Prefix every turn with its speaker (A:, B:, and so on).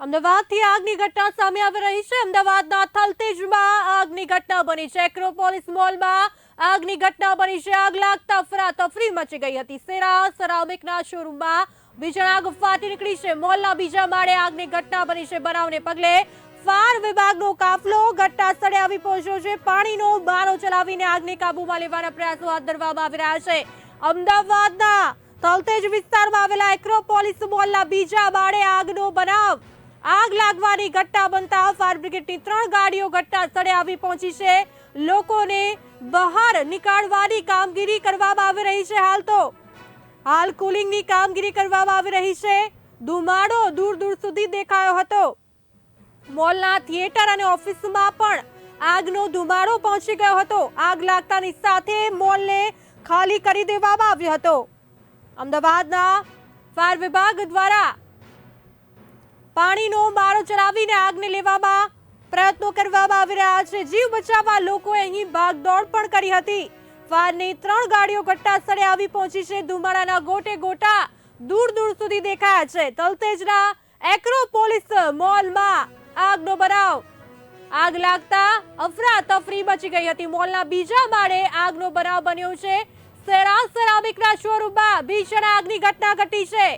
A: અમદાવાદથી આગની ઘટના સામે આવી રહી છે. અમદાવાદના થલતેજમાં આગની ઘટના બની છે. એક્રોપોલિસ મોલમાં આગની ઘટના બની છે. આગ લાગતા ફરાતફરી મચી ગઈ હતી. સેરા સરામિકના શોરૂમમાં ભીષણ આગ ફાટી નીકળી છે. મોલના બીજા માળે આગની ઘટના બની છે. બનાવને પગલે ફાર વિભાગનો કાફલો ઘટના સ્થળે આવી પહોંચ્યો છે. પાણીનો બારો ચલાવીને આગને કાબૂમાં લેવાના પ્રયાસો હાથ ધરવામાં આવી રહ્યા છે. અમદાવાદના તલતેજ વિસ્તારમાં આવેલા એક્રોપોલિસ મોલના બીજા માળે આગનો બનાવ આગ લાગવાની ઘટના બનતા ફાયર બ્રિગેડની ત્રણ ગાડીઓ ઘટના સ્થળે આવી પહોંચી છે. લોકોને બહાર નીકાળવાની કામગીરી કરવામાં આવી રહી છે હાલ તો. હાલ કુલિંગની કામગીરી કરવામાં આવી રહી છે. ધુમાડો દૂર દૂર સુધી દેખાયો હતો. મોલના થિયેટર અને ઓફિસમાં પણ આગનો ધુમાડો પહોંચી ગયો હતો. આગ લાગતાની સાથે મોલને ખાલી કરી દેવામાં આવ્યો હતો. અમદાવાદના ફાયર વિભાગ દ્વારા પાણીનો મારો ચલાવીને આગને લેવામાં પ્રયત્નો કરવામાં આવી રહ્યા છે. જીવ બચાવવા લોકોએ અહીં ભાગદોડ પણ કરી હતી. ફાયરની ત્રણ ગાડીઓ ઘટના સ્થળે આવી પહોંચી છે. ધુમાડાના ગોટે ગોટા દૂર દૂર સુધી દેખાયા છે. તલતેજના એક્રોપોલિસ મોલમાં આગનો બનાવ. આગ લાગતા અફરાતફરી મચી ગઈ હતી. મોલના બીજા માળે આગનો બનાવ બન્યો છે. સેરા સેરામિકના શોરૂમમાં ભીષણ આગની ઘટના ઘટી છે.